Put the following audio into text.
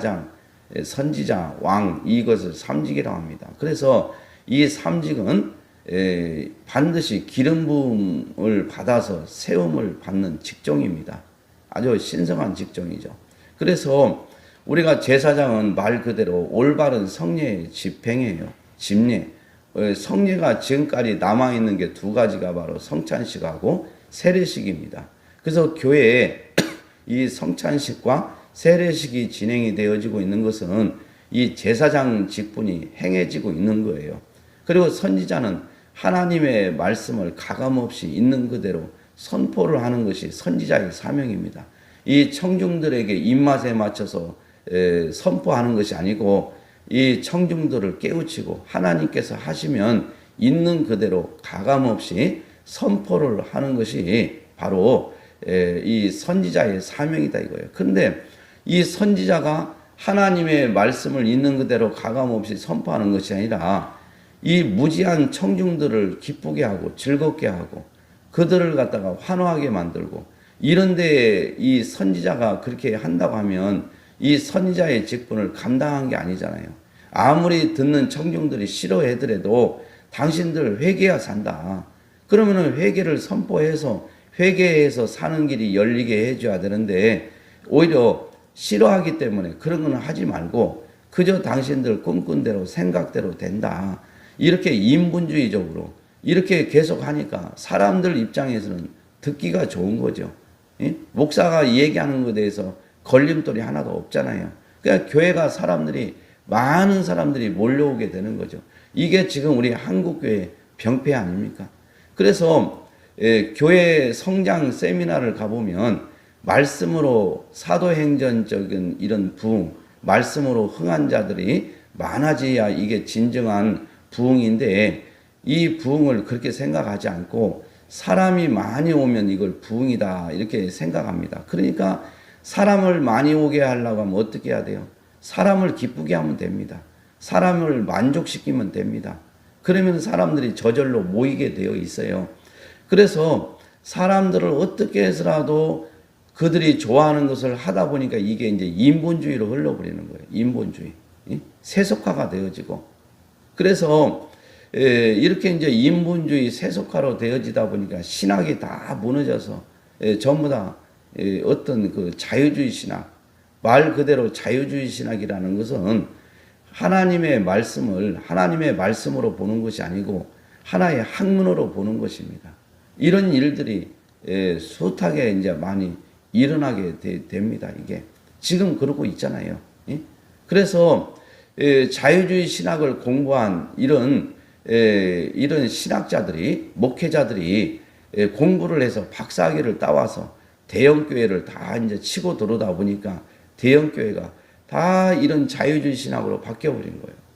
장, 선지자, 왕 이것을 삼직이라고 합니다. 그래서 이 삼직은 에, 반드시 기름 부음을 받아서 세움을 받는 직종입니다. 아주 신성한 직종이죠. 그래서 우리가 제사장은 말 그대로 올바른 성례의 집행이에요. 집례. 어, 성례가 지금까지 남아 있는 게 두 가지가 바로 성찬식하고 세례식입니다. 그래서 교회에 이 성찬식과 세례식이 진행이 되어지고 있는 것은 이 제사장 직분이 행해지고 있는 거예요. 그리고 선지자는 하나님의 말씀을 가감없이 있는 그대로 선포를 하는 것이 선지자의 사명입니다. 이 청중들에게 입맛에 맞춰서 에, 선포하는 것이 아니고 이 청중들을 깨우치고 하나님께서 하시면 있는 그대로 가감없이 선포를 하는 것이 바로 에, 이 선지자의 사명이다 이거예요. 그런데 이 선지자가 하나님의 말씀을 있는 그대로 가감없이 선포하는 것이 아니라 이 무지한 청중들을 기쁘게 하고 즐겁게 하고 그들을 갖다가 환호하게 만들고 이런데 이 선지자가 그렇게 한다고 하면 이 선지자의 직분을 감당한 게 아니잖아요. 아무리 듣는 청중들이 싫어하더라도 당신들 회개야 산다. 그러면은 회개를 선포해서 회개해서 사는 길이 열리게 해줘야 되는데 오히려 싫어하기 때문에 그런 거는 하지 말고 그저 당신들 꿈꾼 대로 생각대로 된다. 이렇게 인본주의적으로 이렇게 계속 하니까 사람들 입장에서는 듣기가 좋은 거죠. 예? 목사가 얘기하는 것에 대해서 걸림돌이 하나도 없잖아요. 그러니까 교회가 사람들이 많은 사람들이 몰려오게 되는 거죠. 이게 지금 우리 한국교회 병폐 아닙니까? 그래서 예, 교회 성장 세미나를 가보면 말씀으로 사도행전적인 이런 부흥, 말씀으로 흥한 자들이 많아져야 이게 진정한 부흥인데 이 부흥을 그렇게 생각하지 않고 사람이 많이 오면 이걸 부흥이다 이렇게 생각합니다. 그러니까 사람을 많이 오게 하려고 하면 어떻게 해야 돼요? 사람을 기쁘게 하면 됩니다. 사람을 만족시키면 됩니다. 그러면 사람들이 저절로 모이게 되어 있어요. 그래서 사람들을 어떻게 해서라도 그들이 좋아하는 것을 하다 보니까 이게 이제 인본주의로 흘러버리는 거예요. 인본주의. 세속화가 되어지고. 그래서 에, 이렇게 이제 인본주의 세속화로 되어지다 보니까 신학이 다 무너져서 에, 전부 다 에, 어떤 그 자유주의 신학, 말 그대로 자유주의 신학이라는 것은 하나님의 말씀을 하나님의 말씀으로 보는 것이 아니고 하나의 학문으로 보는 것입니다. 이런 일들이 에, 숱하게 이제 많이 일어나게 되, 됩니다. 이게 지금 그러고 있잖아요. 예? 그래서 에, 자유주의 신학을 공부한 이런 에, 이런 신학자들이 목회자들이 에, 공부를 해서 박사학위를 따와서 대형 교회를 다 이제 치고 들어오다 보니까 대형 교회가 다 이런 자유주의 신학으로 바뀌어 버린 거예요.